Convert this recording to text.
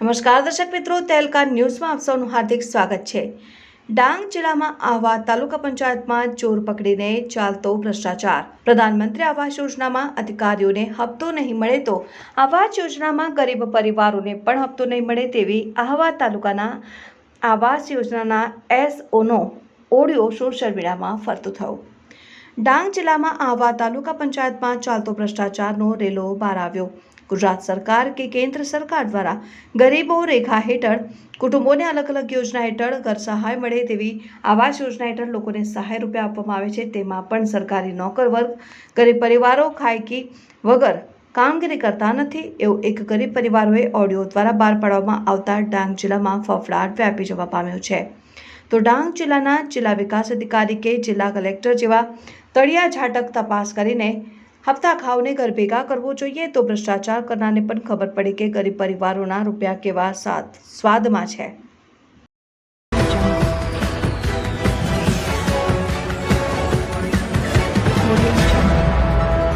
નમસ્કાર દર્શક મિત્રો તેલકા ન્યૂઝમાં આપ સૌનું હાર્દિક સ્વાગત છે. ડાંગ જિલ્લામાં આવા તાલુકા પંચાયતમાં ચોર પકડીને ચાલતો ભ્રષ્ટાચાર. પ્રધાનમંત્રી આવાસ યોજનામાં અધિકારીઓને હપ્તો નહીં મળે તો આવાસ યોજનામાં ગરીબ પરિવારોને પણ હપ્તો નહીં મળે તેવી આહવા તાલુકાના આવાસ યોજનાના એસઓનો ઓડિયો સોશિયલ મીડિયામાં ફરતો થયો. ડાંગ જિલ્લામાં આહવા તાલુકા પંચાયતમાં ચાલતો ભ્રષ્ટાચારનો રેલો બહાર આવ્યો. ગુજરાત સરકાર કે કેન્દ્ર સરકાર દ્વારા ગરીબો રેખા હેઠળ કુટુંબોને અલગ અલગ યોજના હેઠળ ઘર સહાય મળે તેવી આવાસ યોજના હેઠળ લોકોને સહાય રૂપિયા આપવામાં આવે છે. તેમાં પણ સરકારી નોકર વર્ગ, ગરીબ પરિવારો ખાયકી વગર કામગીરી કરતા નથી એવું એક ગરીબ પરિવારોએ ઓડિયો દ્વારા બહાર પાડવામાં આવતા ડાંગ જિલ્લામાં ફફડાટ વ્યાપી જવા પામ્યો છે. તો ડાંગ જિલ્લાના જિલ્લા વિકાસ અધિકારી કે જિલ્લા કલેક્ટર જેવા તળિયા ઝાટક તપાસ કરીને હપ્તા ખાવને ઘર ભેગા કરવો જોઈએ તો ભ્રષ્ટાચાર કરનારને પણ ખબર પડે કે ગરીબ પરિવારોના રૂપિયા કેવા સ્વાદમાં છે